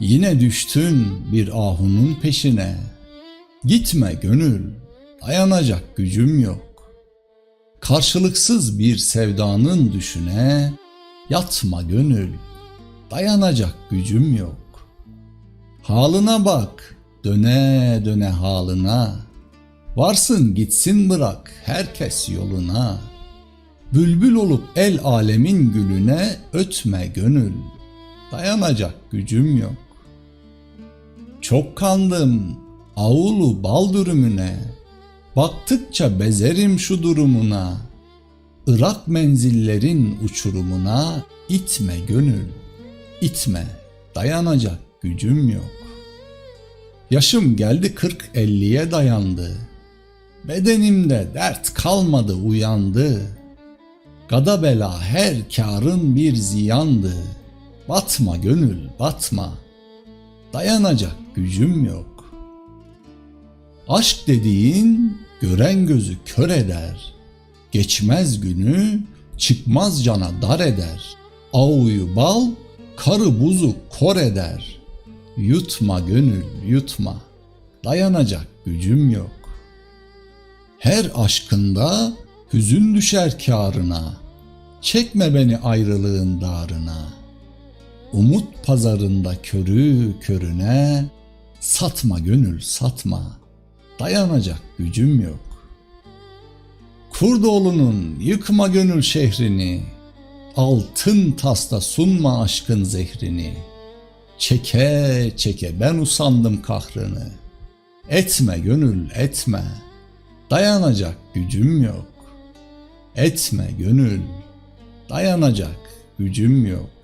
Yine düştün bir ahunun peşine. Gitme gönül, dayanacak gücüm yok. Karşılıksız bir sevdanın düşüne, yatma gönül, dayanacak gücüm yok. Halına bak, döne döne halına. Varsın gitsin bırak herkes yoluna. Bülbül olup el alemin gülüne ötme gönül. Dayanacak gücüm yok. Çok kandım avulu bal dürümüne. Baktıkça bezerim şu durumuna. Irak menzillerin uçurumuna itme gönül. itme dayanacak gücüm yok. Yaşım geldi kırk elliye dayandı. Bedenimde dert kalmadı uyandı. Gada bela her karın bir ziyandı. Batma gönül batma. Dayanacak gücüm yok. Aşk dediğin gören gözü kör eder. Geçmez günü çıkmaz cana dar eder. Avuyu bal karı buzu kor eder. Yutma gönül yutma. Dayanacak gücüm yok. Her aşkında hüzün düşer kârına. Çekme beni ayrılığın darına. Umut pazarında körü körüne. Satma gönül satma. Dayanacak gücüm yok. Kurdoğlu'nun yıkma gönül şehrini. Altın tasta sunma aşkın zehrini. Çeke çeke ben usandım kahrını. Etme gönül etme. Dayanacak gücüm yok. Etme gönül. Dayanacak gücüm yok.